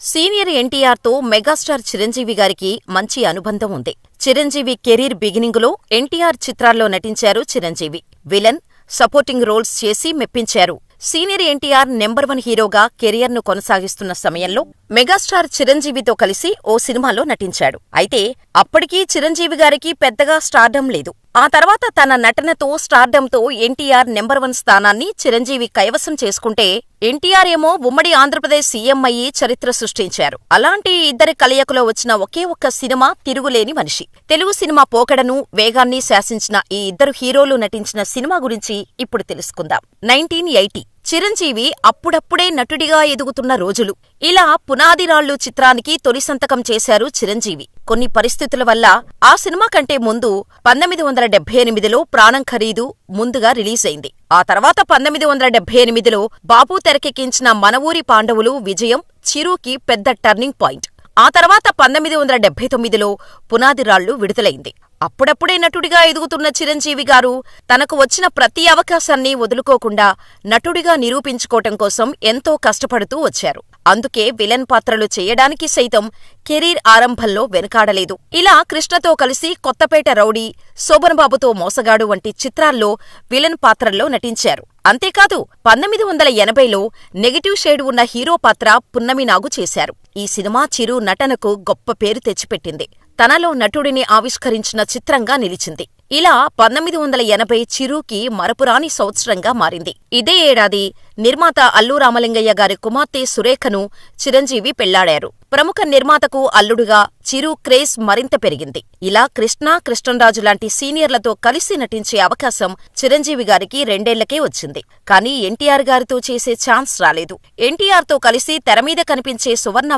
Senior ఎన్టీఆర్తో megastar Chiranjeevi గారికి మంచి అనుబంధం ఉంది. చిరంజీవి కెరీర్ బిగినింగులో ఎన్టీఆర్ చిత్రాల్లో నటించారు చిరంజీవి. విలన్, సపోర్టింగ్ రోల్స్ చేసి మెప్పించారు. సీనియర్ ఎన్టీఆర్ నెంబర్ వన్ హీరోగా కెరియర్ను కొనసాగిస్తున్న సమయంలో మెగాస్టార్ చిరంజీవితో కలిసి ఓ సినిమాలో నటించాడు. అయితే అప్పటికీ చిరంజీవి గారికి పెద్దగా స్టార్డం లేదు. ఆ తర్వాత తన నటనతో స్టార్డంతో ఎన్టీఆర్ నెంబర్ వన్ స్థానాన్ని చిరంజీవి కైవసం చేసుకుంటే ఎన్టీఆర్ ఏమో ఉమ్మడి ఆంధ్రప్రదేశ్ సీఎం అయ్యి చరిత్ర సృష్టించారు. అలాంటి ఇద్దరి కలయికలో వచ్చిన ఒకే ఒక్క సినిమా తిరుగులేని మనిషి. తెలుగు సినిమా పోకడను, వేగాన్ని శాసించిన ఈ ఇద్దరు హీరోలు నటించిన సినిమా గురించి ఇప్పుడు తెలుసుకుందాం. నైన్టీన్ ఎయిటీ చిరంజీవి అప్పుడప్పుడే నటుడిగా ఎదుగుతున్న రోజులు. ఇలా పునాదిరాళ్ళు చిత్రానికి తొలి సంతకం చేశారు చిరంజీవి. కొన్ని పరిస్థితుల వల్ల ఆ సినిమా కంటే ముందు పంతొమ్మిది వందల డెబ్బై ఎనిమిదిలో ప్రాణం ఖరీదు ముందుగా రిలీజైంది. ఆ తర్వాత పంతొమ్మిది వందల డెబ్బై ఎనిమిదిలో బాబు తెరకెక్కించిన మనవూరి పాండవులు విజయం చిరుకి పెద్ద టర్నింగ్ పాయింట్. ఆ తర్వాత పంతొమ్మిది వందల డెబ్బై తొమ్మిదిలో పునాదిరాళ్ళు విడుదలైంది. అప్పుడప్పుడే నటుడిగా ఎదుగుతున్న చిరంజీవి గారు తనకు వచ్చిన ప్రతి అవకాశాన్ని వదులుకోకుండా నటుడిగా నిరూపించుకోవటం కోసం ఎంతో కష్టపడుతూ వచ్చారు. అందుకే విలన్ పాత్రలు చేయడానికి సైతం కెరీర్ ఆరంభంలో వెనుకాడలేదు. ఇలా కృష్ణతో కలిసి కొత్తపేట రౌడీ, శోభన్బాబుతో మోసగాడు వంటి చిత్రాల్లో విలన్ పాత్రల్లో నటించారు. అంతేకాదు పంతొమ్మిది వందల ఎనభైలో నెగటివ్ షేడ్ ఉన్న హీరో పాత్ర పున్నమి నాగు చేశారు. ఈ సినిమా చిరు నటనకు గొప్ప పేరు తెచ్చిపెట్టింది. తనలో నటుడిని ఆవిష్కరించిన చిత్రంగా నిలిచింది. ఇలా పంతొమ్మిది వందల ఎనభై చిరుకి మరపురాని సంవత్సరంగా మారింది. ఇదే ఏడాది నిర్మాత అల్లు రామలింగయ్య గారి కుమార్తె సురేఖను చిరంజీవి పెళ్ళాడారు. ప్రముఖ నిర్మాతకు అల్లుడుగా చిరు క్రేజ్ మరింత పెరిగింది. ఇలా కృష్ణ, కృష్ణంరాజు లాంటి సీనియర్లతో కలిసి నటించే అవకాశం చిరంజీవి గారికి రెండేళ్ళకే వచ్చింది. కానీ ఎన్టీఆర్ గారితో చేసే ఛాన్స్ రాలేదు. ఎన్టీఆర్తో కలిసి తెరమీద కనిపించే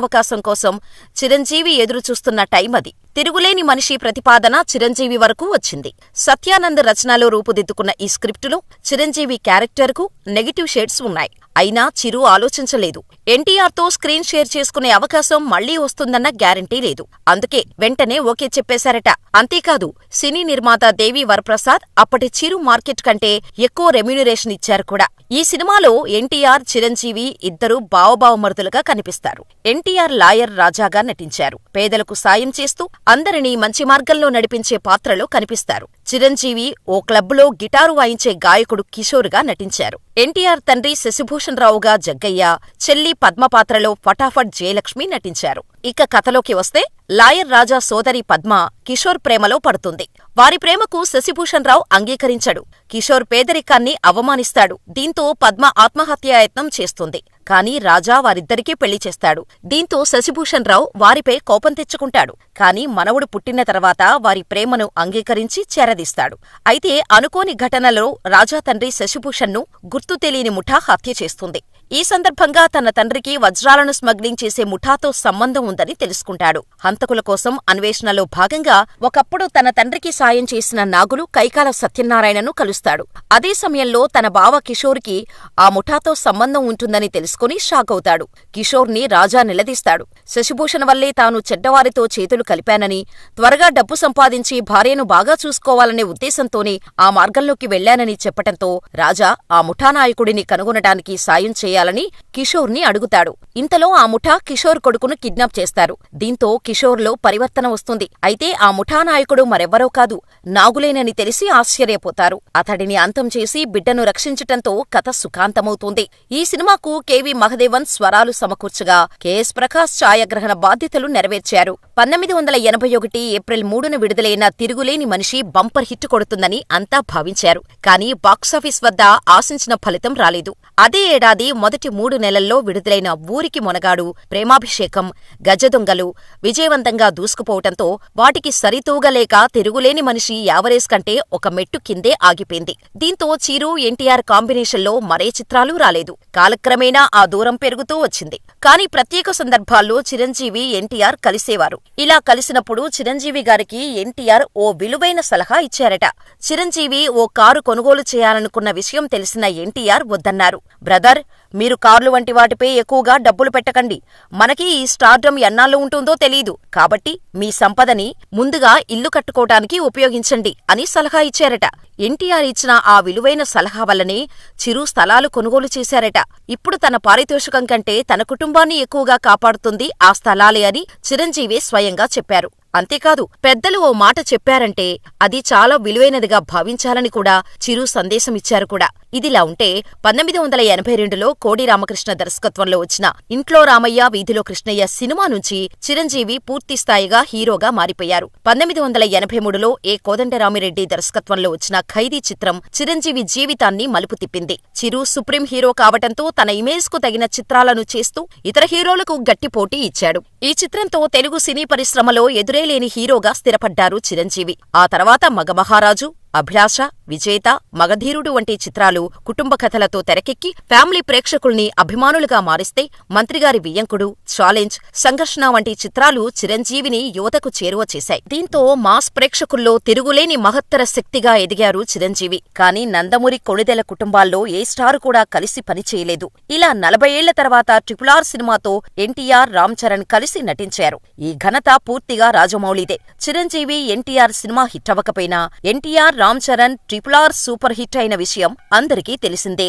అవకాశం కోసం చిరంజీవి ఎదురుచూస్తున్న టైం అది. తిరుగులేని మనిషి ప్రతిపాదన చిరంజీవి వరకు వచ్చింది. సత్యానంద్ రచనలో రూపుదిద్దుకున్న ఈ స్క్రిప్టులో చిరంజీవి క్యారెక్టర్కు నెగటివ్ షేడ్స్ ఉన్నాయి. అయినా చిరు ఆలోచించలేదు. ఎన్టీఆర్తో స్క్రీన్ షేర్ చేసుకునే అవకాశం మళ్ళీ వస్తుందన్న గ్యారంటీ లేదు. అందుకే వెంటనే ఓకే చెప్పేశారట. అంతేకాదు సినీ నిర్మాత దేవి వరప్రసాద్ అప్పటి చిరు మార్కెట్ కంటే ఎక్కువ రెమ్యూనరేషన్ ఇచ్చారు కూడా. ఈ సినిమాలో ఎన్టీఆర్, చిరంజీవి ఇద్దరూ బావబావమరుదులుగా కనిపిస్తారు. ఎన్టీఆర్ లాయర్ రాజాగా నటించారు. పేదలకు సాయం చేస్తూ అందరినీ మంచి మార్గంలో నడిపించే పాత్రలో కనిపిస్తారు. చిరంజీవి ఓ క్లబ్లో గిటారు వాయించే గాయకుడు కిషోర్గా నటించారు. ఎన్టీఆర్ తండ్రి శశిభూషణ్ రావుగా జగ్గయ్య, చెల్లి పద్మ పాత్రలో ఫటాఫట్ జయలక్ష్మి నటించారు. ఇక కథలోకి వస్తే లాయర్ రాజా సోదరి పద్మ కిషోర్ ప్రేమలో పడుతుంది. వారి ప్రేమకు శశిభూషణ్ రావు అంగీకరించడు. కిషోర్ పేదరికాన్ని అవమానిస్తాడు. దీంతో పద్మ ఆత్మహత్యాయత్నం చేస్తుంది. కానీ రాజా వారిద్దరికీ పెళ్ళి చేస్తాడు. దీంతో శశిభూషణ్ రావు వారిపై కోపం తెచ్చుకుంటాడు. కానీ మనవడు పుట్టిన తర్వాత వారి ప్రేమను అంగీకరించి చేరదీస్తాడు. అయితే అనుకోని ఘటనలో రాజా తండ్రి శశిభూషణ్ను గుర్తు తెలియని ముఠా హత్య చేస్తుంది. ఈ సందర్భంగా తన తండ్రికి వజ్రాలను స్మగ్లింగ్ చేసే ముఠాతో సంబంధం ఉందని తెలుసుకుంటాడు. హంతకుల కోసం అన్వేషణలో భాగంగా ఒకప్పుడు తన తండ్రికి సాయం చేసిన నాగులు కైకాల సత్యనారాయణను కలుస్తాడు. అదే సమయంలో తన బావ కిషోర్కి ఆ ముఠాతో సంబంధం ఉంటుందని తెలుసుకుని షాకవుతాడు. కిషోర్ని రాజా నిలదీస్తాడు. శశిభూషణ్ వల్లే తాను చెడ్డవారితో చేతులు కలిపానని, త్వరగా డబ్బు సంపాదించి భార్యను బాగా చూసుకోవాలనే ఉద్దేశంతోనే ఆ మార్గంలోకి వెళ్ళానని చెప్పటంతో రాజా ఆ ముఠానాయకుడిని కనుగొనటానికి సాయం చేయాలని కిషోర్ని అడుగుతాడు. ఇంతలో ఆ ముఠా కిషోర్ కొడుకును కిడ్నాప్ చేస్తారు. దీంతో కిషోర్లో పరివర్తన వస్తుంది. అయితే ఆ ముఠా నాయకుడు మరెవ్వరో కాదు నాగులేనని తెలిసి ఆశ్చర్యపోతారు. అతడిని అంతం చేసి బిడ్డను రక్షించటంతో కథ సుఖాంతమవుతుంది. ఈ సినిమాకు కెవి మహదేవన్ స్వరాలు సమకూర్చగా కెఎస్ ప్రకాశ్ ఛాయాగ్రహణ బాధ్యతలు నెరవేర్చారు. పంతొమ్మిది వందల ఎనభై ఒకటి ఏప్రిల్ మూడున విడుదలైన తిరుగులేని మనిషి బంపర్ హిట్ కొడుతుందని అంతా భావించారు. కానీ బాక్సాఫీస్ వద్ద ఆశించిన ఫలితం రాలేదు. అదే ఏడాది మొదటి మూడు నెలల్లో విడుదలైన ఊరికి మొనగాడు, ప్రేమాభిషేకం, గజదొంగలు విజయవంతంగా దూసుకుపోవటంతో వాటికి సరితూగలేక తిరుగులేని మనిషి యావరేజ్ కంటే ఒక మెట్టు కిందే ఆగిపోయింది. దీంతో చిరు, ఎన్టీఆర్ కాంబినేషన్లో మరే చిత్రాలు రాలేదు. కాలక్రమేణా ఆ దూరం పెరుగుతూ వచ్చింది. కానీ ప్రత్యేక సందర్భాల్లో చిరంజీవి, ఎన్టీఆర్ కలిసేవారు. ఇలా కలిసినప్పుడు చిరంజీవి గారికి ఎన్టీఆర్ ఓ విలువైన సలహా ఇచ్చారట. చిరంజీవి ఓ కారు కొనుగోలు చేయాలనుకున్న విషయం తెలిసిన ఎన్టీఆర్ వద్దన్నారు. బ్రదర్ మీరు కార్లు వంటి వాటిపై ఎక్కువగా డబ్బులు పెట్టకండి. మనకి ఈ స్టార్డమ్ ఎన్నాళ్ళు ఉంటుందో తెలీదు. కాబట్టి మీ సంపదని ముందుగా ఇల్లు కట్టుకోవటానికి ఉపయోగించండి అని సలహా ఇచ్చారట. ఎన్టీఆర్ ఇచ్చిన ఆ విలువైన సలహా వల్లనే చిరు స్థలాలు కొనుగోలు చేశారట. ఇప్పుడు తన పారితోషికం కంటే తన కుటుంబాన్ని ఎక్కువగా కాపాడుతుంది ఆ స్థలాలే అని చిరంజీవి స్వయంగా చెప్పారు. అంతేకాదు పెద్దలు ఓ మాట చెప్పారంటే అది చాలా విలువైనదిగా భావించాలని కూడా చిరు సందేశం ఇచ్చారు కూడా. ఇదిలా ఉంటే పంతొమ్మిది వందల ఎనభై రెండులో కోడి రామకృష్ణ దర్శకత్వంలో వచ్చిన ఇంట్లో రామయ్య వీధిలో కృష్ణయ్య సినిమా నుంచి చిరంజీవి పూర్తిస్థాయిగా హీరోగా మారిపోయారు. పంతొమ్మిది వందల ఎనభై మూడులో ఏ కోదండరామిరెడ్డి దర్శకత్వంలో వచ్చిన ఖైదీ చిత్రం చిరంజీవి జీవితాన్ని మలుపు తిప్పింది. చిరు సుప్రీం హీరో కావటంతో తన ఇమేజ్కు తగిన చిత్రాలను చేస్తూ ఇతర హీరోలకు గట్టి పోటీ ఇచ్చాడు. ఈ చిత్రంతో తెలుగు సినీ పరిశ్రమలో ఎదురేలేని హీరోగా స్థిరపడ్డారు చిరంజీవి. ఆ తర్వాత మగమహారాజు అభిలాష విజేత మగధీరుడు వంటి చిత్రాలు కుటుంబ కథలతో తెరకెక్కి ఫ్యామిలీ ప్రేక్షకుల్ని అభిమానులుగా మారిస్తే మంత్రిగారి వియ్యంకుడు ఛాలెంజ్ సంఘర్షణ వంటి చిత్రాలు చిరంజీవిని యువతకు చేరువ చేశాయి. దీంతో మాస్ ప్రేక్షకుల్లో తిరుగులేని మహత్తర శక్తిగా ఎదిగారు చిరంజీవి. కానీ నందమూరి కొణిదెల కుటుంబాల్లో ఏ స్టార్ కూడా కలిసి పనిచేయలేదు ఇలా నలభై ఏళ్ళ తర్వాత ట్రిపులార్ సినిమాతో ఎన్టీఆర్ రామ్ చరణ్ కలిసి నటించారు. ఈ ఘనత పూర్తిగా రాజమౌళిదే. చిరంజీవి ఎన్టీఆర్ సినిమా హిట్ అవ్వకపోయినా NTR Ram Charan triple R super hit అయిన విషయం అందరికీ తెలిసిందే.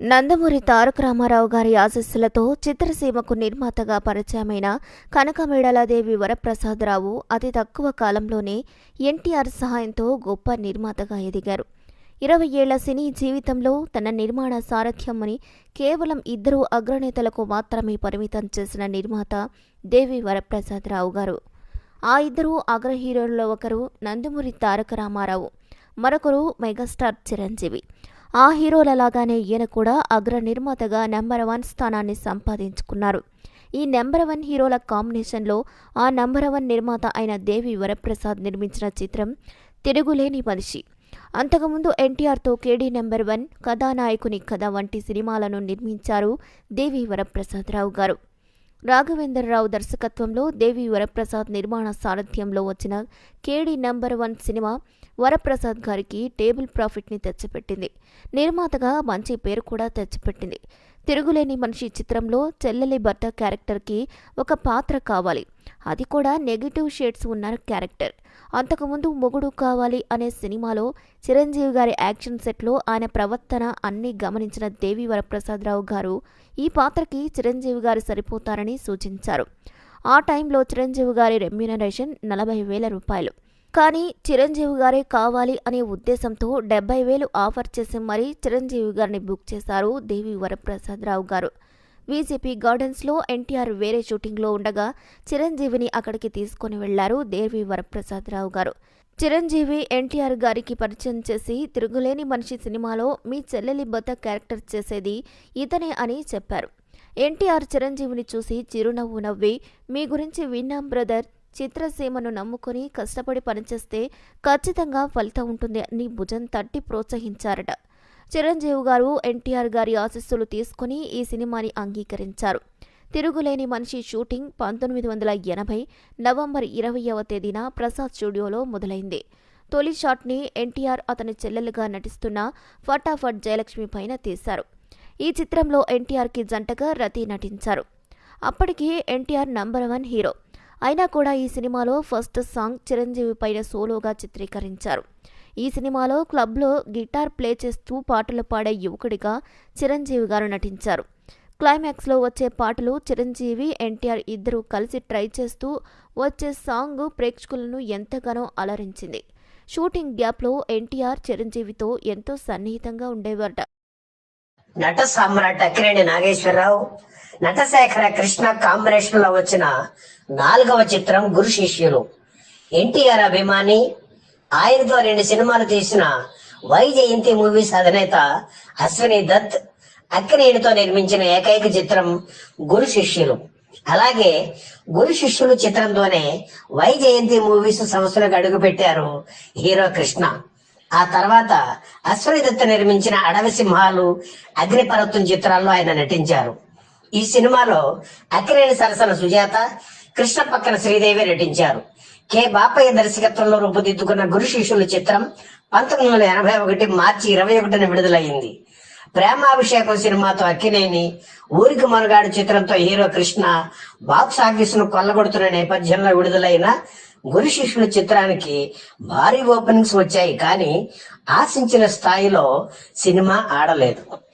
నందమూరి తారక రామారావు గారి ఆశస్సులతో చిత్రసీమకు నిర్మాతగా పరిచయమైన కనకమేడలాదేవి వరప్రసాదరావు అతి తక్కువ కాలంలోనే ఎన్టీఆర్ సహాయంతో గొప్ప నిర్మాతగా ఎదిగారు. ఇరవై ఏళ్ళ సినీ జీవితంలో తన నిర్మాణ సారథ్యమని కేవలం ఇద్దరు అగ్రనేతలకు మాత్రమే పరిమితం చేసిన నిర్మాత దేవి వరప్రసాదరావు గారు. ఆ ఇద్దరు అగ్ర హీరోల్లో ఒకరు నందమూరి తారక రామారావు. మరొకరు మెగాస్టార్ చిరంజీవి. ఆ హీరోలలాగానే ఈయన కూడా అగ్ర నిర్మాతగా నెంబర్ వన్ స్థానాన్ని సంపాదించుకున్నారు. ఈ నెంబర్ వన్ హీరోల కాంబినేషన్లో ఆ నెంబర్ వన్ నిర్మాత అయిన దేవి వరప్రసాద్ నిర్మించిన చిత్రం తిరుగులేని మనిషి. అంతకుముందు ఎన్టీఆర్తో కేడీ నెంబర్ వన్ కథానాయకుని కథ వంటి సినిమాలను నిర్మించారు దేవి వరప్రసాదరావు గారు. రాఘవేంద్రరావు దర్శకత్వంలో దేవి వరప్రసాద్ నిర్మాణ సారథ్యంలో వచ్చిన KD number one cinema Varaprasad గారికి టేబుల్ ప్రాఫిట్ని తెచ్చిపెట్టింది. నిర్మాతగా మంచి పేరు కూడా తెచ్చిపెట్టింది. తిరుగులేని మనిషి చిత్రంలో చెల్లెలి భర్త క్యారెక్టర్కి ఒక పాత్ర కావాలి. అది కూడా నెగిటివ్ షేడ్స్ ఉన్న క్యారెక్టర్. అంతకుముందు మొగుడు కావాలి అనే సినిమాలో చిరంజీవి గారి యాక్షన్ సెట్లో ఆయన ప్రవర్తన అన్నీ గమనించిన దేవి వరప్రసాదరావు గారు ఈ పాత్రకి చిరంజీవి గారు సరిపోతారని సూచించారు. ఆ టైంలో చిరంజీవి గారి రెమ్యూనరేషన్ నలభై వేల రూపాయలు. కానీ చిరంజీవి గారే కావాలి అనే ఉద్దేశంతో డెబ్బై వేలు ఆఫర్ చేసి మరీ చిరంజీవి గారిని బుక్ చేశారు దేవి వరప్రసాదరావు గారు. బీజేపీ గార్డెన్స్లో ఎన్టీఆర్ వేరే షూటింగ్లో ఉండగా చిరంజీవిని అక్కడికి తీసుకొని వెళ్ళారు దేవి వరప్రసాదరావు గారు. చిరంజీవి ఎన్టీఆర్ గారికి పరిచయం చేసి తిరుగులేని మనిషి సినిమాలో మీ చెల్లెలి బొత్త క్యారెక్టర్ చేసేది ఇతనే అని చెప్పారు. ఎన్టీఆర్ చిరంజీవిని చూసి చిరునవ్వు నవ్వి మీ గురించి విన్నాం బ్రదర్. చిత్రసీమను నమ్ముకొని కష్టపడి పనిచేస్తే ఖచ్చితంగా ఫలితం ఉంటుంది అని భుజం తట్టి ప్రోత్సహించారట. చిరంజీవి గారు ఎన్టీఆర్ గారి ఆశస్సులు తీసుకుని ఈ సినిమాని అంగీకరించారు. తిరుగులేని మనిషి షూటింగ్ పంతొమ్మిది వందల ఎనభై నవంబర్ ఇరవయవ తేదీన ప్రసాద్ స్టూడియోలో మొదలైంది. తొలి షాట్ని ఎన్టీఆర్ అతని చెల్లెలుగా నటిస్తున్న ఫటాఫట్ జయలక్ష్మి పైన తీశారు. ఈ చిత్రంలో ఎన్టీఆర్కి జంటగా రతి నటించారు. అప్పటికి ఎన్టీఆర్ నంబర్ వన్ హీరో. అయినా కూడా ఈ సినిమాలో ఫస్ట్ సాంగ్ చిరంజీవి పైన సోలోగా చిత్రీకరించారు. ఈ సినిమాలో క్లబ్లో గిటార్ ప్లే చేస్తూ పాటలు పాడే యువకుడిగా చిరంజీవి గారు నటించారు. క్లైమాక్స్లో వచ్చే పాటలు చిరంజీవి ఎన్టీఆర్ ఇద్దరూ కలిసి ట్రై చేస్తూ వచ్చే సాంగ్ ప్రేక్షకులను ఎంతగానో అలరించింది. షూటింగ్ గ్యాప్లో ఎన్టీఆర్ చిరంజీవితో ఎంతో సన్నిహితంగా ఉండేవారట. నట సామ్రాట్ అక్కినేని నాగేశ్వరరావు నటశేఖర కృష్ణ కాంబినేషన్లో వచ్చిన నాలుగవ చిత్రం గురు శిష్యులు. ఎన్టీఆర్ అభిమాని ఆయనతో రెండు సినిమాలు తీసిన వై జయంతి మూవీస్ అధినేత అశ్విని దత్ అక్కినేనితో నిర్మించిన ఏకైక చిత్రం గురు శిష్యులు. అలాగే గురు శిష్యులు చిత్రంతోనే వై జయంతి మూవీస్ సంస్థలకు అడుగుపెట్టారు హీరో కృష్ణ. ఆ తర్వాత అశ్వనిదత్త నిర్మించిన అడవి సింహాలు అగ్నిపర్వతం చిత్రాల్లో ఆయన నటించారు. ఈ సినిమాలో అక్కినేని సరసన సుజాత కృష్ణ పక్కన శ్రీదేవి నటించారు. కె. బాపయ్య దర్శకత్వంలో రూపుదిద్దుకున్న గురు శిష్యులు చిత్రం పంతొమ్మిది వందల ఎనభై ఒకటి మార్చి ఇరవై ఒకటిన విడుదలైంది ప్రేమాభిషేకం సినిమాతో అక్కినేని ఊరికి మనగాడు చిత్రంతో హీరో కృష్ణ బాక్స్ ఆఫీస్ను కొల్లగొడుతున్న నేపథ్యంలో విడుదలైన గురు శిష్యుల చిత్రానికి భారీ ఓపెనింగ్స్ వచ్చాయి కానీ ఆశించిన స్థాయిలో సినిమా ఆడలేదు.